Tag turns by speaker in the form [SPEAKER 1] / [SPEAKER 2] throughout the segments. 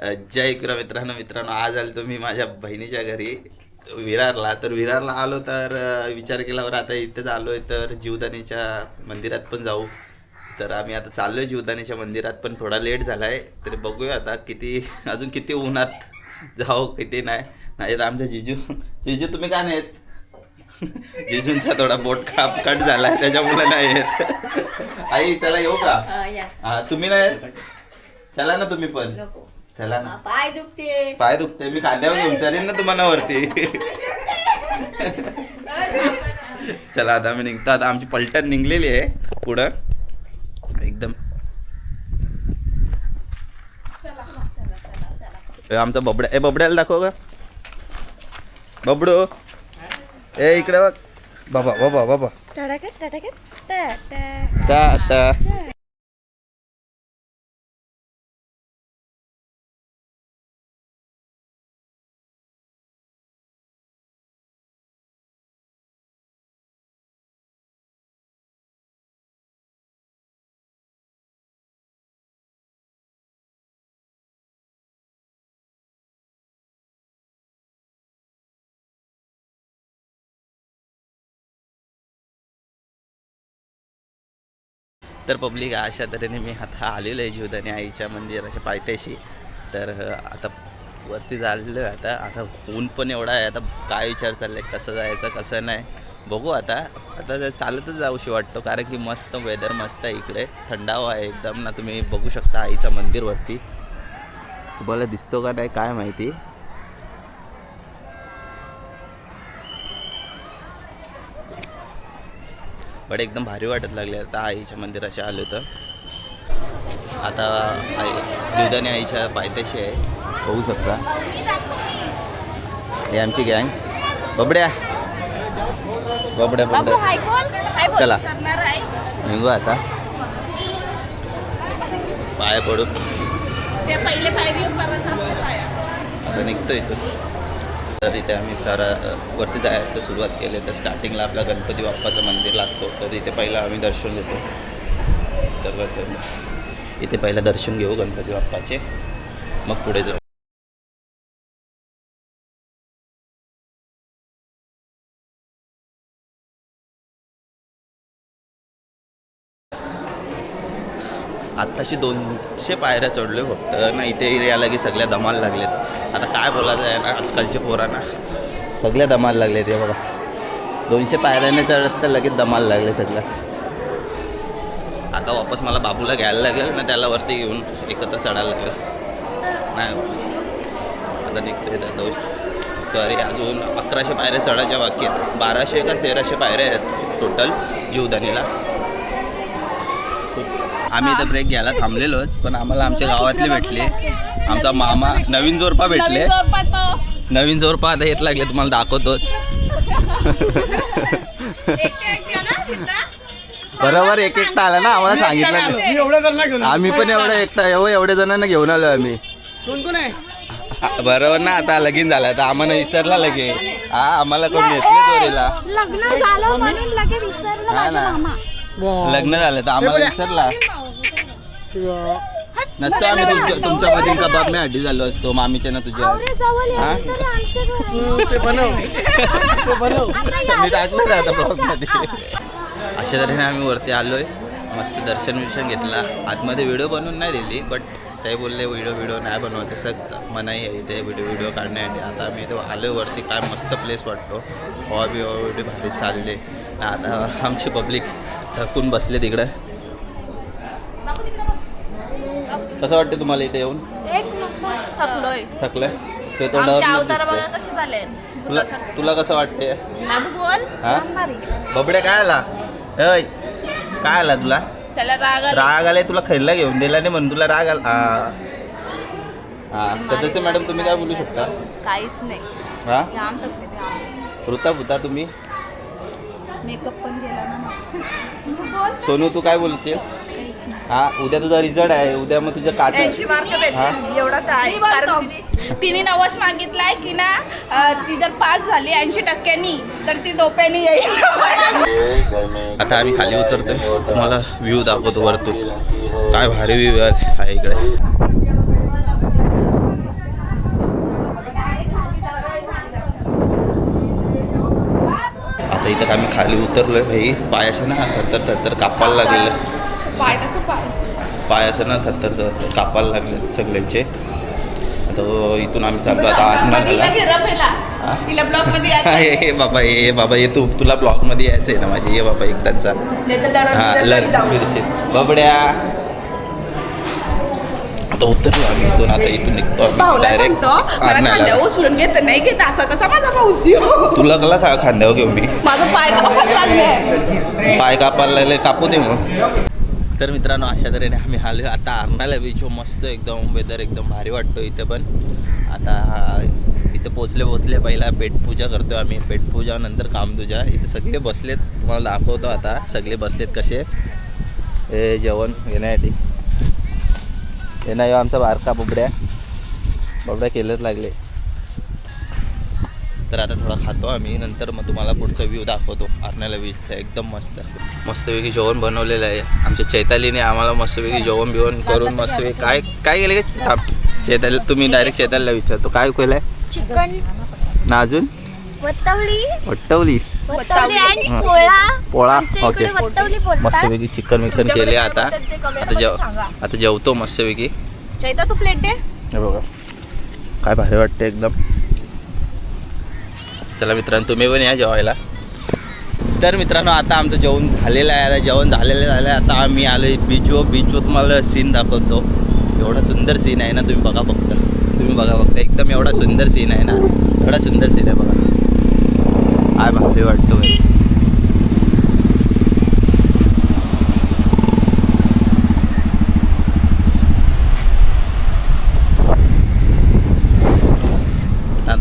[SPEAKER 1] जय कुरा मित्रांनो मित्रांनो आज आलो तुम्ही माझ्या बहिणीच्या घरी विरारला. तर विरारला आलो तर विचार केल्यावर आता इथेच आलो आहे तर जीवदानीच्या मंदिरात पण जाऊ. तर आम्ही आता चाललो आहे जीवदानीच्या मंदिरात पण थोडा लेट झाला आहे तरी बघूया आता किती अजून किती उन्हात जाऊ किती नाही. नाही तर आमच्या जिजू जिजू तुम्ही का नाहीत जिजूंचा थोडा बोट काप कट झाला आहे त्याच्यामुळे नाही येत आई चला येऊ का?
[SPEAKER 2] हा,
[SPEAKER 1] तुम्ही नाही? चला ना तुम्ही पण. चला ना.
[SPEAKER 2] पाय दुखते.
[SPEAKER 1] पाय दुखते. मी खांद्यावर घेऊन चालेन ना तुम्हाला वरती. चला आता आम्ही निघतो. आता आमची पलटण निघलेली आहे पुढं. एकदम. आमचा बबड्या ए बबड्याला दाखव का बबडू. ए इकडे बघ. बाबा बाबा बाबा.
[SPEAKER 2] टडकत
[SPEAKER 1] तर पब्लिक अशा तऱ्हेने मी आता आलेलो आहे जीवदानी आईच्या मंदिराच्या पायथ्याशी. तर आता वरती चाललो आहे आता. आता ऊन पण एवढा आहे. आता काय विचार चाललाय? कसं जायचं कसं नाही? बघू आता. आता जर चालतच जाऊशी वाटतो. कारण की मस्त वेदर मस्त आहे इकडे. थंडावा आहे एकदम ना. तुम्ही बघू शकता आईचं मंदिरवरती. तुम्हाला दिसतो का नाही काय माहिती? बट एकदम भारी वाटत लागले. आता आईच्या मंदिराशी आलो तर आता आई जीवदानी आईच्या पायथ्याशी आहे. होऊ शकता. हे आमची गँग. बबड्या. बबड्या
[SPEAKER 2] बाबू
[SPEAKER 1] बबड्या. चला. निघू आता. पाय पडून.
[SPEAKER 2] ते पहिले पायरी परत असते पाया.
[SPEAKER 1] आता निघतो इथून तर इथे आम्ही सारा वरती जायचं सुरुवात केली. तर स्टार्टिंगला आपला गणपती बाप्पाचं मंदिर लागतो. तर इथे पहिला आम्ही दर्शन घेतो. तर इथे पहिलं दर्शन घेऊ गणपती बाप्पाचे. मग पुढे जाऊ. अशी दोनशे पायऱ्या चढलो फक्त. नाही ते यायला की सगळ्या दमाल लागलेत. आता काय बोलायचं आहे ना आजकालच्या पोरांना. सगळ्या दमाल लागले ते बघा. दोनशे पायऱ्याने चढत तर लगेच दमाल लागले सगळ्या आता वापस मला बाबूला घ्यायला लागेल ना त्याला वरती घेऊन एकत्र चढायला लागेल. नाही. आता निघते दोन तरी अजून अकराशे पायऱ्या चढायच्या बाकी आहेत. बाराशे का तेराशे पायऱ्या आहेत टोटल जीवदानीला. आम्ही इथं ब्रेक घ्यायला थांबलेलोच पण आम्हाला आमच्या गावातले भेटले. आमचा मामा नवीन जोरपा भेटले.
[SPEAKER 2] नवीन
[SPEAKER 1] जोरपा आता येत लागले तुम्हाला दाखवतोच? बरोबर एक एकटा आला ना आम्हाला सांगितलं
[SPEAKER 3] एवढं
[SPEAKER 1] आम्ही पण एवढं एकटा एवढं एवढ्या जणांना घेऊन आलो आम्ही.
[SPEAKER 3] कोण कोण आहे?
[SPEAKER 1] बरोबर ना आता लगीन झालं आता आम्हाला विसरला लगे. हा आम्हाला कोण येत नाही चोरीला.
[SPEAKER 4] लग्न झालं म्हणून लगे विसरलं
[SPEAKER 1] हा
[SPEAKER 4] माझा
[SPEAKER 1] ना.
[SPEAKER 4] मामा.
[SPEAKER 1] लग्न झालं तर आम्हाला विसरला. नसतो आम्ही तुमच्या तुमच्या मध्ये कबाब मी हड्डी झालो असतो मामीच्या ना तुझ्या
[SPEAKER 4] अरे जवळ
[SPEAKER 1] हा?
[SPEAKER 4] येऊन तरी आमच्या घरात
[SPEAKER 3] तू ते बनव. ते बनव.
[SPEAKER 1] मी टाकलं का आता ब्लॉगमध्ये? अशा तऱ्हेने आम्ही वरती आलोय. मस्त दर्शन विर्शन घेतला. आतमध्ये व्हिडिओ बनवून नाही दिली बट ते बोलले व्हिडिओ व्हिडिओ नाही बनवायचं सग मनाई आहे इथे व्हिडिओ व्हिडिओ काढण्यासाठी. आता आम्ही इथे आलो वरती काय मस्त प्लेस वाटतो. हवा बी एवढी भारी चालले. आता आमची पब्लिक थकून बसले तिकडं. कसं वाटतं तुम्हाला इथे येऊन?
[SPEAKER 2] एक नंबर. थकलोय.
[SPEAKER 1] थकलंय? ते
[SPEAKER 2] आमचे
[SPEAKER 1] तोंडावर
[SPEAKER 2] अवतार बघा कसे झाले
[SPEAKER 1] तुला तुला कसं वाटते
[SPEAKER 2] नादू बोल.
[SPEAKER 1] हा? बबड्या काय आला? अय काय आला तुला?
[SPEAKER 2] त्याला राग आला.
[SPEAKER 1] राग आलाय तुला खैरला घेऊन दिला नाही म्हणून तुला राग आला. हा. हा सदस्य मॅडम तुम्ही काय बोलू शकता?
[SPEAKER 2] काहीच नाही.
[SPEAKER 1] हा?
[SPEAKER 2] घाम थकले ते आम.
[SPEAKER 1] ऋता भूता तुम्ही?
[SPEAKER 2] मेकअप पण केला ना.
[SPEAKER 1] सोनू तू काय बोलते हा उद्या तुझा रिझल्ट आहे. उद्या मग तुझं काट
[SPEAKER 2] तिने- नवस मागितलाय की ना ती जर पास झाली ऐंशी टक्क्यांनी तर ती डोप्याने येईल.
[SPEAKER 1] आता आम्ही खाली उतरतोय. तुम्हाला व्ह्यू दाखवतो वरतून. काय भारी व्ह्यू आहे. इकडे. आता इथं आम्ही खाली उतरलोय भाई. पायाशी ना तर तर कापायला लागलेलं.
[SPEAKER 2] पाय पाय.
[SPEAKER 1] असं ना थरथर कापायला लागले सगळ्यांचे. आता इथून आम्ही चाललो आता हा?
[SPEAKER 2] तिला ब्लॉकमध्ये.
[SPEAKER 1] हे हे बाबा हे बाबा हे तू तुला ब्लॉकमध्ये यायचं आहे ना माझे. ये बाबा
[SPEAKER 2] तर लढत
[SPEAKER 1] हा. फिरशील बाबड्या. आता उतरलो आम्ही इथून आता इथून निघतो डायरेक्ट
[SPEAKER 2] उचलून घेत नाही घेत असा कसा माझा हो.
[SPEAKER 1] तुला कला खा खांद्यावर घेऊ मी.
[SPEAKER 2] माझं पाय कापायला
[SPEAKER 1] पाय कापायला लागले कापू दे मग तर मित्रांनो अशा तऱ्हेने आम्ही आलो. आता अर्नाला बीच मस्त एकदम वेदर एकदम भारी वाटतो इथे पण. आता इथे पोचले पोचले पहिला पेटपूजा करतो आम्ही. पेटपूजा नंतर कामदूजा इथे सगळे बसलेत. तुम्हाला दाखवतो आता. सगळे बसलेत कसे. हे जेवण घेण्यासाठी हे नाही हो आमचा बारका बुबड्या. बुबड्या केलंच लागले. तर आता थोडा खातो आम्ही. नंतर मग तुम्हाला पुढचा व्ह्यू दाखवतो. आरण्याला बीचचा एकदम मस्त. मस्तपैकी जेवण बनवलेलं आहे. आमच्या चैतालीने आम्हाला मस्तपैकी जेवण बिवण करून मस्तपैकी काय काय केलं का. चैताली तुम्ही डायरेक्ट चैतालीला विचारतो. काय केलं आहे
[SPEAKER 4] चिकन.
[SPEAKER 1] ना अजून? वट्टवली हा.
[SPEAKER 4] पोळा.
[SPEAKER 1] ओके. मस्तपैकी चिकन विकन केले आता. आता जेव. आता जेवतो मस्तपैकी.
[SPEAKER 2] चैता तू प्लेट दे.
[SPEAKER 1] बघा. काय भारी वाटते एकदम. चला मित्रांनो तुम्ही पण या जेवायला. तर मित्रांनो आता आमचं जेवण झालेलं आहे. आता जेवण झालेलं झालं आहे आता आम्ही आलो आहे बीचवर बीचवर तुम्हाला सीन दाखवतो. एवढा सुंदर सीन आहे ना तुम्ही बघा फक्त. तुम्ही बघा फक्त. एकदम एवढा सुंदर सीन आहे ना. एवढा सुंदर सीन आहे बघा. आय भारी वाटतो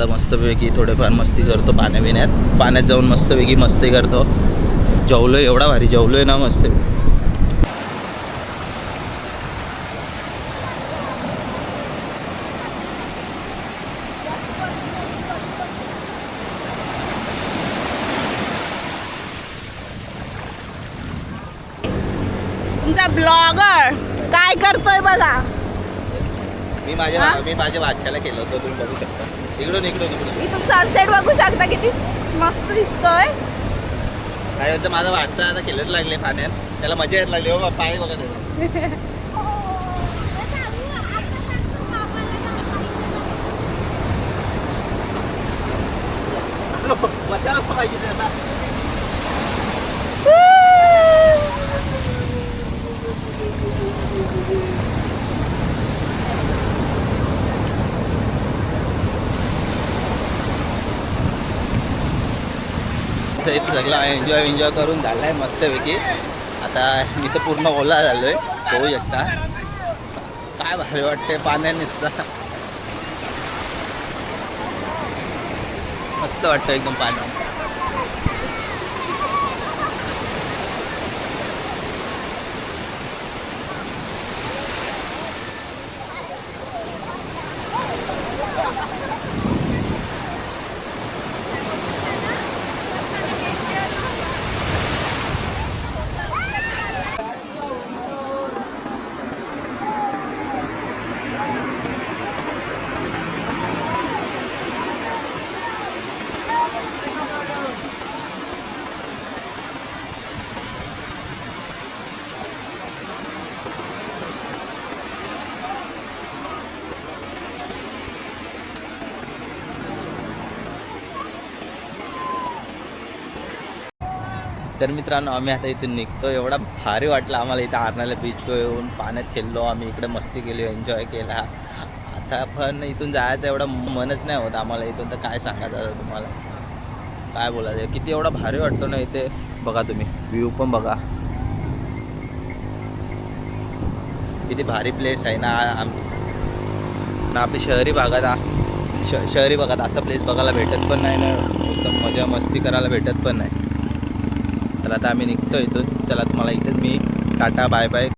[SPEAKER 1] आता मस्तपैकी थोडेफार मस्ती करतो पाण्या बिण्यात पाण्यात जाऊन मस्तपैकी मस्ती करतो. जेवलोय एवढा भारी जेवलोय ना मस्त.
[SPEAKER 2] तुमचा ब्लॉगर काय करतोय बघा?
[SPEAKER 1] मी माझ्या? मी माझ्या बादशाला केलं होतं तुम्ही बघू शकता. इकडून इकडून इकडून.
[SPEAKER 2] इथून सनसेट बघू शकता किती मस्त दिसतोय.
[SPEAKER 1] काय होतं माझा वाटचा आता खेळत लागले पाण्यात. त्याला मजा येत लागली. बाबा पाय बघा त्याचं. बसायला पाहिजे त्याला तर इथं सगळा एन्जॉय एन्जॉय करून झाला आहे मस्तपैकी. आता मी तर पूर्ण ओला झालो आहे होऊ शकता. काय भारी वाटते पाण्या नुसतं. मस्त वाटतं एकदम पाण्यात. तर मित्रांनो आम्ही आता इथून निघतो. एवढा भारी वाटला आम्हाला इथं आरणाला बीचवर येऊन पाण्यात खेळलो आम्ही इकडे मस्ती केली एन्जॉय केला. आता पण इथून जायचं एवढं मनच नाही होत आम्हाला इथून. तर काय सांगायचं तुम्हाला? काय बोलायचं? किती एवढा भारी वाटतो ना इथे. बघा तुम्ही व्ह्यू पण बघा. किती भारी प्लेस आहे ना आम ना आपली शहरी भागात श शहरी भागात असा प्लेस बघायला भेटत पण नाही ना. एकदम मजा मस्ती करायला भेटत पण नाही. तर आता आम्ही निघतो इथून. चला तुम्हाला इथेच मी टाटा बाय बाय.